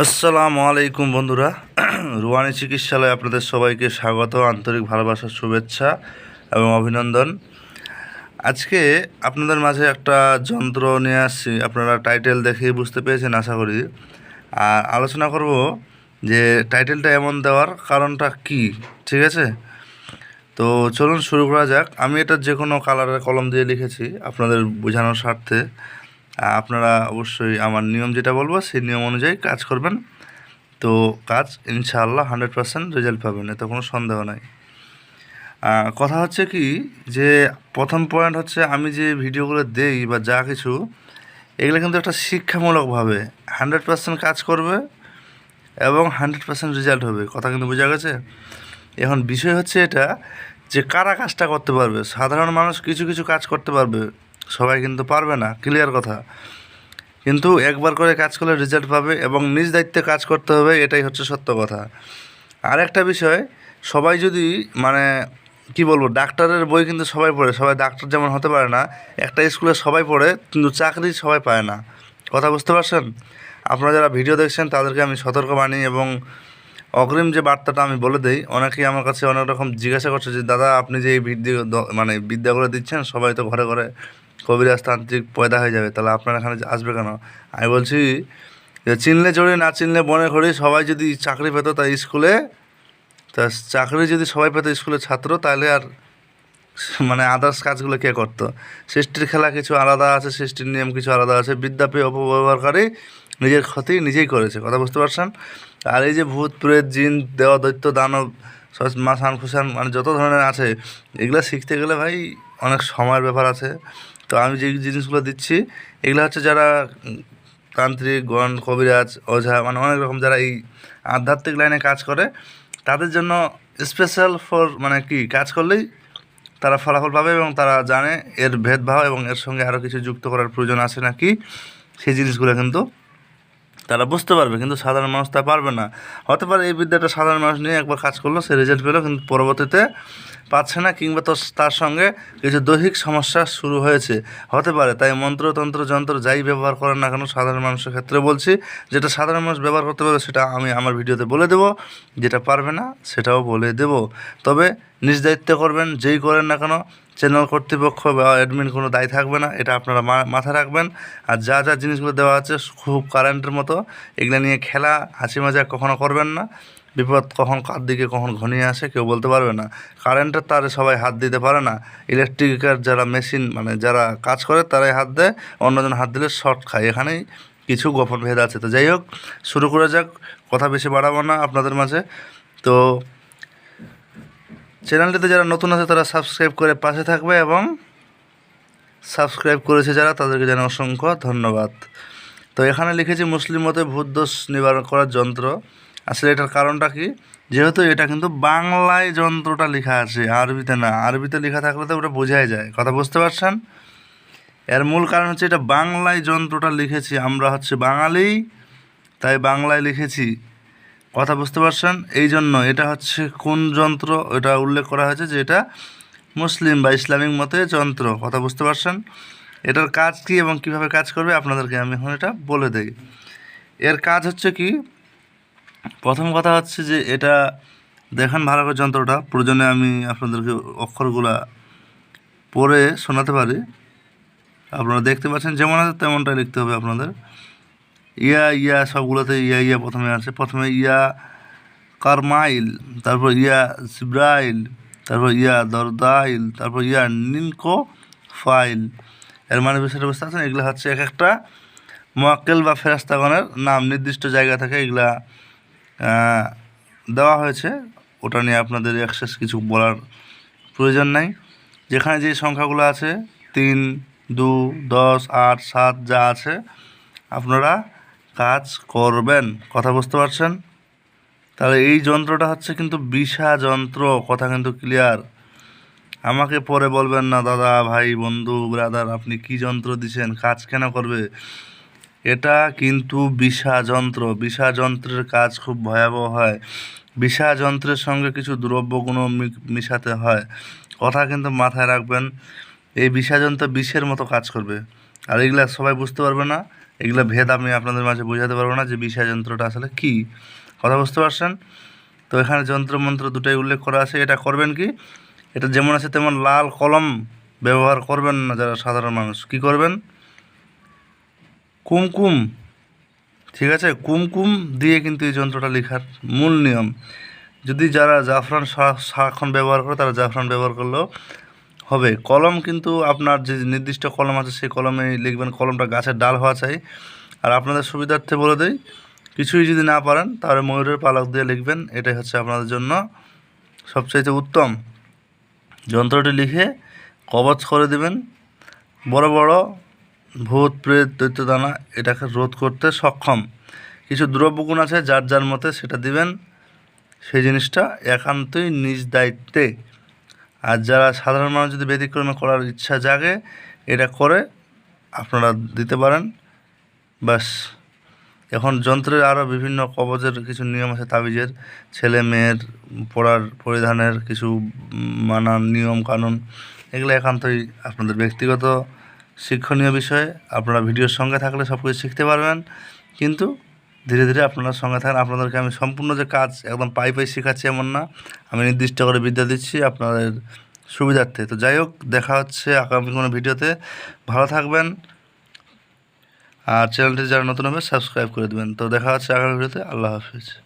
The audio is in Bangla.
আসসালামু আলাইকুম বন্ধুরা। রুয়ানি চিকিৎসালয়ে আপনাদের সবাইকে স্বাগত, আন্তরিক ভালোবাসার শুভেচ্ছা এবং অভিনন্দন। আজকে আপনাদের মাঝে একটা যন্ত্র নিয়ে আসছি, আপনারা টাইটেল দেখেই বুঝতে পেরেছেন, আশা করি। আর আলোচনা করব যে টাইটেলটা এমন দেওয়ার কারণটা কি, ঠিক আছে? তো চলুন শুরু করা যাক। আমি এটা যে কোনো কালারের কলম দিয়ে লিখেছি, আপনাদের বোঝানোর স্বার্থে। আপনারা অবশ্যই আমার নিয়ম যেটা বলব, সেই নিয়ম অনুযায়ী কাজ করবেন। তো কাজ ইনশাআল্লাহ হান্ড্রেড পার্সেন্ট রেজাল্ট পাবেন, এতে কোনো সন্দেহ নাই। কথা হচ্ছে কি যে, প্রথম পয়েন্ট হচ্ছে আমি যে ভিডিওগুলো দেই বা যা কিছু, এগুলো কিন্তু একটা শিক্ষামূলকভাবে হান্ড্রেড পার্সেন্ট কাজ করবে এবং হান্ড্রেড পার্সেন্ট রেজাল্ট হবে। কথা কিন্তু বোঝা গেছে? এখন বিষয় হচ্ছে এটা যে কারা কাজটা করতে পারবে? সাধারণ মানুষ কিছু কিছু কাজ করতে পারবে। সবাই কিন্তু পারবে না ক্লিয়ার কথা। কিন্তু একবার করে কাজ করলে রেজাল্ট পাবে এবং নিজ দায়িত্বে কাজ করতে হবে, এটাই হচ্ছে সত্য কথা। আর একটা বিষয়, সবাই যদি মানে কি বলব, ডাক্তারের বই কিন্তু সবাই পড়ে, সবাই ডাক্তার যেমন হতে পারে না, একটা স্কুলে সবাই পড়ে, কিন্তু চাকরি সবাই পায় না। কথা বুঝতে পারছেন? আপনারা যারা ভিডিও দেখছেন, তাদেরকে আমি সতর্ক বাণী এবং অগ্রিম যে বার্তাটা আমি বলে দিই, অনেকেই আমার কাছে অনেক রকম জিজ্ঞাসা করছে যে, দাদা, আপনি যে এই বিদ্যা মানে বিদ্যাগুলো দিচ্ছেন, সবাই তো ঘরে ঘরে কবিরাজ তান্ত্রিক পয়দা হয়ে যাবে, তাহলে আপনার এখানে আসবে কেন? আমি বলছি যে চিনলে চড়ি, না চিনলে বনে খড়ি সবাই যদি চাকরি পেত তা স্কুলে, তা চাকরি যদি সবাই পেত স্কুলের ছাত্র, তাহলে আর মানে আদার্স কাজগুলো কে করতো? সৃষ্টির খেলা কিছু আলাদা আছে, সৃষ্টির নিয়ম কিছু আলাদা আছে, বিদ্যা পেয়ে অপব্যবহারকারী নিজের ক্ষতি নিজেই করেছে, কথা বুঝতে পারছেন? আর এই যে ভূত, প্রেত, জিন দেওয়া দৈত্য, দানব সস- মাসান খুসান মানে যত ধরনের আছে, এগুলো শিখতে গেলে ভাই অনেক সময়ের ব্যাপার আছে। তো আমি যে জিনিসগুলো দিচ্ছি, এগুলো হচ্ছে যারা তান্ত্রিক গণ কবিরাজ, ওঝা মানে অনেক রকম যারা এই আধ্যাত্মিক লাইনে কাজ করে, তাদের জন্য স্পেশাল ফর মানে কি, কাজ করলেই তারা ফলাফল পাবে এবং তারা জানে এর ভেদভাব এবং এর সঙ্গে আরও কিছু যুক্ত করার প্রয়োজন আছে নাকি, সেই জিনিসগুলো কিন্তু তারা বুঝতে পারবে, কিন্তু সাধারণ মানুষ তা পারবে না। হতে পারে এই বিদ্যাটা সাধারণ মানুষ নিয়ে একবার কাজ করল, সে রেজাল্ট পেল, কিন্তু পরবর্তীতে পাচ্ছে না, কিংবা তো তার সঙ্গে কিছু দৈহিক সমস্যা শুরু হয়েছে। হতে পারে, তাই মন্ত্রতন্ত্র যন্ত্র যাই ব্যবহার করেন না কেন, সাধারণ মানুষের ক্ষেত্রে বলছি, যেটা সাধারণ মানুষ ব্যবহার করতে পারবে, সেটা আমি আমার ভিডিওতে বলে দেবো, যেটা পারবে না, সেটাও বলে দেবো। তবে নিজ দায়িত্বে করবেন, যেই করেন না কেন চ্যানেল কর্তৃপক্ষ বা অ্যাডমিন কোনো দায় থাকবে না, এটা আপনারা মা- মাথায় রাখবেন। আর যা যা জিনিসগুলো দেওয়া আছে, খুব কারেন্টের মতো, এগুলো নিয়ে খেলা, হাসি মজা কখনো করবেন না। বিপদ কখন কার দিকে কখন ঘনিয়ে আসে, কেউ বলতে পারবে না। কারেন্টের তারে সবাই হাত দিতে পারে না। ইলেকট্রিকের যারা মেশিন মানে যারা কাজ করে, তারাই হাত দেয়, অন্যজন হাত দিলে শর্ট খায়। এখানেই কিছু গোপন ভেদ আছে। তো যাই হোক, শুরু করা যাক, কথা বেশি বাড়াবো না আপনাদের মাঝে। তো চ্যানেলটিতে যারা নতুন আছে, তারা সাবস্ক্রাইব করে পাশে থাকবে এবং সাবস্ক্রাইব করেছে যারা, তাদেরকে জানাই অসংখ্য ধন্যবাদ। তো এখানে লিখেছি, মুসলিম মতে ভূত দোষ নিবারণ করার যন্ত্র। আসলে এটার কারণটা কি? যেহেতু এটা কিন্তু বাংলায় যন্ত্রটা লেখা আছে, আরবিতে না। আরবিতে লেখা থাকলে তো ওটা বোঝাই যায়। কথা বুঝতে পারছেন? এর মূল কারণ হচ্ছে এটা বাংলায় যন্ত্রটা লিখেছি। আমরা হচ্ছে বাঙালি, তাই বাংলায় লিখেছি। কথা বুঝতে পারছেন? এই জন্য এটা হচ্ছে কোন যন্ত্র? এটা উল্লেখ করা হয়েছে যে এটা মুসলিম বা ইসলামিক মতে যন্ত্র। কথা বুঝতে পারছেন? এটার কাজ কি এবং কীভাবে কাজ করবে আপনাদেরকে আমি এখন এটা বলে দেই। এর কাজ হচ্ছে কি? প্রথম কথা হচ্ছে যে এটা দেখান ভালো করে যন্ত্রটা। প্রয়োজনে আমি আপনাদেরকে অক্ষরগুলা পড়ে শোনাতে পারি। আপনারা দেখতে পাচ্ছেন যেমন আছে তেমনটাই লিখতে হবে আপনাদের। ইয়া ইয়া সবগুলোতে ইয়া ইয়া প্রথমে আছে। প্রথমে ইয়া কারমাইল, তারপর ইয়া সিব্রাইল তারপর ইয়া দরদাইল, তারপর ইয়া নিনকো ফাইল এর মানে বিষয়টা বুঝতে পারছেন? এগুলো হচ্ছে এক একটা মোয়াক্কেল বা ফেরাস্তাগণের নাম, নির্দিষ্ট জায়গা থেকে এগুলা দেওয়া হয়েছে। ওটা নিয়ে আপনাদের অ্যাক্সেস কিছু বলার প্রয়োজন নাই। যেখানে যে সংখ্যাগুলো আছে, তিন, দু, দশ, আট, সাত যা আছে, আপনারা কাজ করবেন, কথা বুঝতে পারছেন? তাহলে এই যন্ত্রটা হচ্ছে কিন্তু বিশা যন্ত্র, কথা কিন্তু ক্লিয়ার আমাকে পরে বলবেন না, দাদা, ভাই, বন্ধু ব্রাদার আপনি কি যন্ত্র দিছেন? কাজ কেন করবে? এটা কিন্তু বিশা যন্ত্র। বিশা যন্ত্রের কাজ খুব ভয়াবহ হয়। বিশা যন্ত্রের সঙ্গে কিছু দ্রব্য গুণও মি- মিশাতে হয়। কথা কিন্তু মাথায় রাখবেন, এই বিষা যন্ত্র বিষের মতো কাজ করবে। আর এগুলা সবাই বুঝতে পারবে না? এগুলো ভেদ আমি আপনাদের মাঝে বোঝাতে পারব না যে বিষয় যন্ত্রটা আসলে কী। কথা বুঝতে পারছেন? তো এখানে যন্ত্র মন্ত্র দুটাই উল্লেখ করা আছে। এটা করবেন কি? এটা যেমন আছে তেমন লাল কলম ব্যবহার করবেন না যারা সাধারণ মানুষ। কি করবেন? কুমকুম। ঠিক আছে? কুমকুম দিয়ে কিন্তু এই যন্ত্রটা লেখার মূল নিয়ম। যদি যারা জাফরান সারাক্ষণ ব্যবহার করে, তারা জাফরান ব্যবহার করলেও হবে। কলম কিন্তু আপনার যে নির্দিষ্ট কলম আছে, সেই কলমে লিখবেন। কলমটা গাছের ডাল হওয়া চাই। আর আপনাদের সুবিধার্থে বলে দেই, কিছুই যদি না পারেন, তাহলে ময়ূরের পালক দিয়ে লিখবেন। এটাই হচ্ছে আপনাদের জন্য সবচাইতে উত্তম। যন্ত্রটি লিখে কবচ করে দেবেন। বড় বড় ভূত, প্রেত, দৈত্যদানা, এটাকে রোধ করতে সক্ষম। কিছু দ্রব্যগুণ আছে, যার যার মতে সেটা দিবেন। সেই জিনিসটা একান্তই নিজ দায়িত্বে। আর যারা সাধারণ মানুষ যদি ব্যতিক্রমে করার ইচ্ছা জাগে, এটা করে আপনারা দিতে পারেন। ব্যাস। এখন যন্ত্রের আরও বিভিন্ন কবজের কিছু নিয়ম আছে, তাবিজের। ছেলে মেয়ের পড়ার পরিধানের কিছু মানান নিয়ম, কানুন, এগুলো একান্তই আপনাদের ব্যক্তিগত শিক্ষণীয় বিষয়। আপনারা ভিডিওর সঙ্গে থাকলে সব কিছু শিখতে পারবেন। কিন্তু ধীরে ধীরে আপনারা সঙ্গে থাকেন। আপনাদেরকে আমি সম্পূর্ণ যে কাজ একদম পাই পাই শেখাচ্ছি এমন না। আমি নির্দিষ্ট করে বিদ্যা দিচ্ছি আপনাদের সুবিধার্থে। তো যাই হোক, দেখা হচ্ছে আগামী কোনো ভিডিওতে। ভালো থাকবেন। আর চ্যানেলটি যারা নতুন হবে, সাবস্ক্রাইব করে দেবেন। তো দেখা হচ্ছে আগামী ভিডিওতে। আল্লাহ হাফিজ।